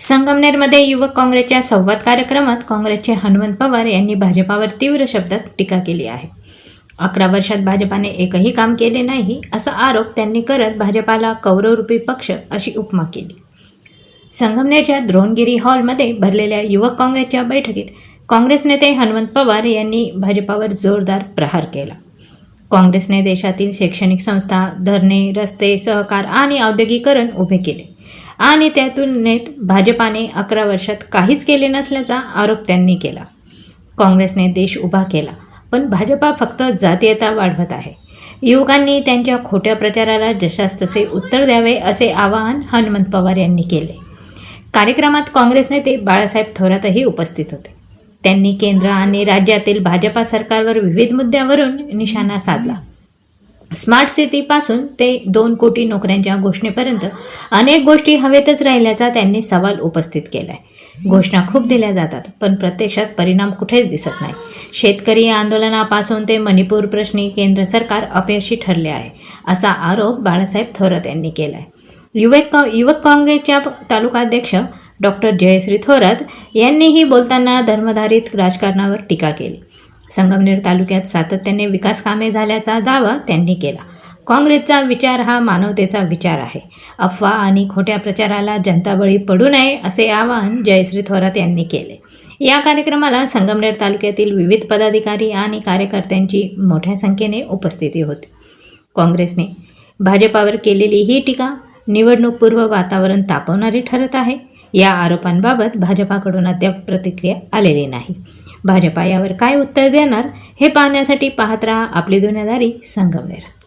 संगमनेरमध्ये युवक काँग्रेसच्या संवाद कार्यक्रमात काँग्रेसचे हनुमंत पवार यांनी भाजपावर तीव्र शब्दात टीका केली आहे. अकरा वर्षात भाजपाने एकही काम केले नाही असा आरोप त्यांनी करत भाजपाला कौरवरूपी पक्ष अशी उपमा केली. संगमनेरच्या द्रोणगिरी हॉलमध्ये भरलेल्या युवक काँग्रेसच्या बैठकीत काँग्रेस नेते हनुमंत पवार यांनी भाजपावर जोरदार प्रहार केला. काँग्रेसने देशातील शैक्षणिक संस्था धरणे रस्ते सहकार आणि औद्योगिकरण उभे केले. आणि त्या तुलनेत भाजपाने अकरा वर्षात काहीच केले नसल्याचा आरोप त्यांनी केला. काँग्रेसने देश उभा केला पण भाजपा फक्त जातीयता वाढवत आहे. युवकांनी त्यांच्या खोट्या प्रचाराला जशास तसे उत्तर द्यावे असे आवाहन हनुमंत पवार यांनी केले. कार्यक्रमात काँग्रेस नेते बाळासाहेब थोरातही उपस्थित होते. त्यांनी केंद्र आणि राज्यातील भाजपा सरकारवर विविध मुद्द्यावरून निशाणा साधला. स्मार्ट सिटीपासून ते दोन कोटी नोकऱ्यांच्या घोषणेपर्यंत अनेक गोष्टी हवेतच राहिल्याचा त्यांनी सवाल उपस्थित केला आहे घोषणा खूप दिल्या जातात पण प्रत्यक्षात परिणाम कुठेच दिसत नाही. शेतकरी आंदोलनापासून ते मणिपूर प्रश्नी केंद्र सरकार अपयशी ठरले आहे असा आरोप बाळासाहेब थोरात यांनी केला आहे युवक युवक काँग्रेसच्या तालुकाध्यक्ष डॉक्टर जयश्री थोरात यांनीही बोलताना धर्मधारित राजकारणावर टीका केली. संगमनेर तालुक्यात सातत्याने विकास कामे झाल्याचा दावा त्यांनी केला. काँग्रेसचा विचार हा मानवतेचा विचार आहे. अफवा आणि खोट्या प्रचाराला जनता बळी पडू नये असे आवाहन जयश्री थोरात यांनी केले. या कार्यक्रमाला संगमनेर तालुक्यातील विविध पदाधिकारी आणि कार्यकर्त्यांची मोठ्या संख्येने उपस्थिती होती. काँग्रेसने भाजपावर केलेली ही टीका निवडणूकपूर्व वातावरण तापवणारी ठरत आहे. या आरोपांबाबत भाजपाकडून अद्याप प्रतिक्रिया आलेली नाही. भाजपा यावर काय उत्तर देणार हे पाहण्यासाठी पाहत राहा आपली दुनियादारी संगमनेर.